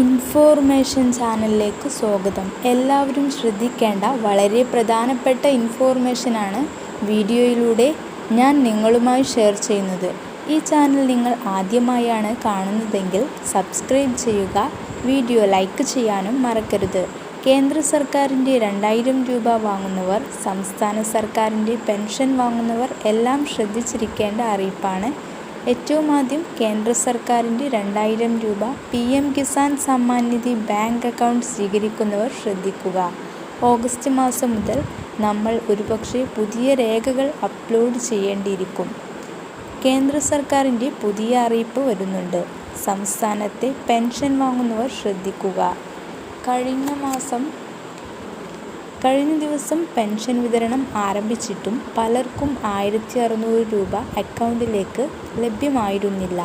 Information ചാനലിലേക്ക് സ്വാഗതം. എല്ലാവരും ശ്രദ്ധിക്കേണ്ട വളരെ പ്രധാനപ്പെട്ട ഇൻഫോർമേഷനാണ് വീഡിയോയിലൂടെ ഞാൻ നിങ്ങളുമായി ഷെയർ ചെയ്യുന്നത്. ഈ ചാനൽ നിങ്ങൾ ആദ്യമായാണ് കാണുന്നതെങ്കിൽ സബ്സ്ക്രൈബ് ചെയ്യുക വീഡിയോ ലൈക്ക് ചെയ്യാനും മറക്കരുത്. കേന്ദ്ര സർക്കാരിന്റെ രണ്ടായിരം രൂപ വാങ്ങുന്നവർ സംസ്ഥാന സർക്കാരിന്റെ പെൻഷൻ വാങ്ങുന്നവർ എല്ലാം ശ്രദ്ധിച്ചിരിക്കേണ്ട അറിയിപ്പാണ് ഏറ്റവും ആദ്യം കേന്ദ്ര സർക്കാരിന്റെ രണ്ടായിരം രൂപ P M Kisan Samman Nidhi bank account സ്വീകരിക്കുന്നവർ ശ്രദ്ധിക്കുക. ഓഗസ്റ്റ് മാസം മുതൽ നമ്മൾ ഒരുപക്ഷെ പുതിയ രേഖകൾ അപ്ലോഡ് ചെയ്യേണ്ടിയിരിക്കും. കേന്ദ്ര സർക്കാരിന്റെ പുതിയ അറിയിപ്പ് വരുന്നുണ്ട്. സംസ്ഥാനത്തെ പെൻഷൻ വാങ്ങുന്നവർ ശ്രദ്ധിക്കുക. കഴിഞ്ഞ മാസം കഴിഞ്ഞ ദിവസം പെൻഷൻ വിതരണം ആരംഭിച്ചിട്ടും പലർക്കും ആയിരത്തി അറുന്നൂറ് രൂപ അക്കൗണ്ടിലേക്ക് ലഭ്യമായിരുന്നില്ല.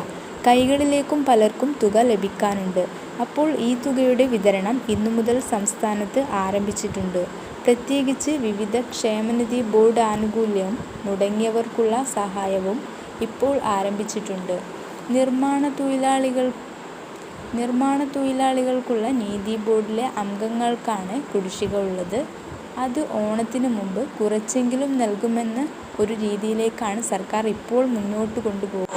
കൈകളിലേക്കും പലർക്കും തുക ലഭിക്കാനുണ്ട്. അപ്പോൾ ഈ തുകയുടെ വിതരണം ഇന്നു മുതൽ സംസ്ഥാനത്ത് ആരംഭിച്ചിട്ടുണ്ട്. പ്രത്യേകിച്ച് വിവിധ ക്ഷേമനിധി ബോർഡ് ആനുകൂല്യം മുടങ്ങിയവർക്കുള്ള സഹായവും ഇപ്പോൾ ആരംഭിച്ചിട്ടുണ്ട്. നിർമ്മാണ തൊഴിലാളികൾ നിർമ്മാണ തൊഴിലാളികൾക്കുള്ള നീതി ബോർഡിലെ അംഗങ്ങൾക്കാണ് കുടിശ്ശിക ഉള്ളത്. അത് ഓണത്തിന് മുമ്പ് കുറച്ചെങ്കിലും നൽകുമെന്ന ഒരു രീതിയിലേക്കാണ് സർക്കാർ ഇപ്പോൾ മുന്നോട്ട് കൊണ്ടുപോകുന്നത്.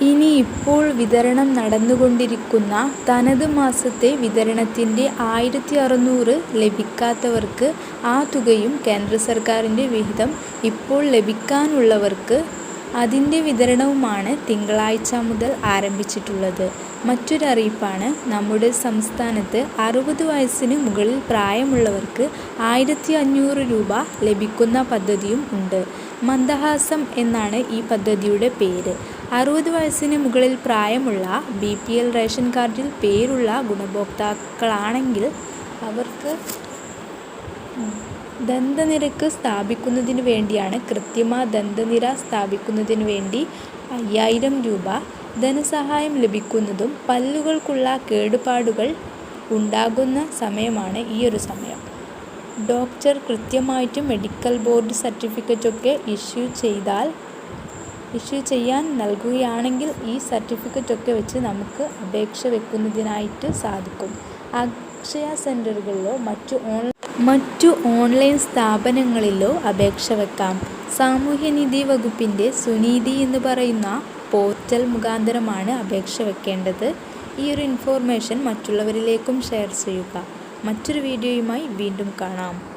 ഇനി ഇപ്പോൾ വിതരണം നടന്നുകൊണ്ടിരിക്കുന്ന തനത് മാസത്തെ വിതരണത്തിന്റെ ആയിരത്തി അറുന്നൂറ് ലഭിക്കാത്തവർക്ക് ആ തുകയും കേന്ദ്ര സർക്കാരിന്റെ വിഹിതം ഇപ്പോൾ ലഭിക്കാനുള്ളവർക്ക് അതിന്റെ വിതരണവുമാണ് തിങ്കളാഴ്ച മുതൽ ആരംഭിച്ചിട്ടുള്ളത്. മറ്റൊരറിയിപ്പാണ് നമ്മുടെ സംസ്ഥാനത്ത് അറുപത് വയസ്സിന് മുകളിൽ പ്രായമുള്ളവർക്ക് ആയിരത്തി അഞ്ഞൂറ് രൂപ ലഭിക്കുന്ന പദ്ധതിയും ഉണ്ട്. മന്ദഹാസം എന്നാണ് ഈ പദ്ധതിയുടെ പേര്. അറുപത് വയസ്സിന് മുകളിൽ പ്രായമുള്ള ബി പി എൽ റേഷൻ കാർഡിൽ പേരുള്ള ഗുണഭോക്താക്കളാണെങ്കിൽ അവർക്ക് ദന്തനിരക്ക് സ്ഥാപിക്കുന്നതിന് വേണ്ടിയാണ് കൃത്രിമ ദന്തനിര സ്ഥാപിക്കുന്നതിന് വേണ്ടി അയ്യായിരം രൂപ ധനസഹായം ലഭിക്കുന്നതും പല്ലുകൾക്കുള്ള കേടുപാടുകൾ ഉണ്ടാകുന്ന സമയമാണ് ഈ ഒരു സമയം. ഡോക്ടർ കൃത്യമായിട്ട് മെഡിക്കൽ ബോർഡ് സർട്ടിഫിക്കറ്റൊക്കെ ഇഷ്യൂ ചെയ്താൽ ഇഷ്യൂ ചെയ്യാൻ നൽകുകയാണെങ്കിൽ ഈ സർട്ടിഫിക്കറ്റൊക്കെ വെച്ച് നമുക്ക് അപേക്ഷ വെക്കുന്നതിനായിട്ട് സാധിക്കും. അക്ഷയ സെന്ററുകളിലോ മറ്റു ഓൺ മറ്റു ഓൺലൈൻ സ്ഥാപനങ്ങളിലോ അപേക്ഷ വെക്കാം. സാമൂഹ്യനീതി വകുപ്പിന്റെ സുനീതി എന്ന് പറയുന്ന പോർട്ടൽ മുഖാന്തരമാണ് അപേക്ഷ വെക്കേണ്ടത്. ഈ ഒരു ഇൻഫോർമേഷൻ മറ്റുള്ളവരിലേക്കും ഷെയർ ചെയ്യുക. മറ്റൊരു വീഡിയോയുമായി വീണ്ടും കാണാം.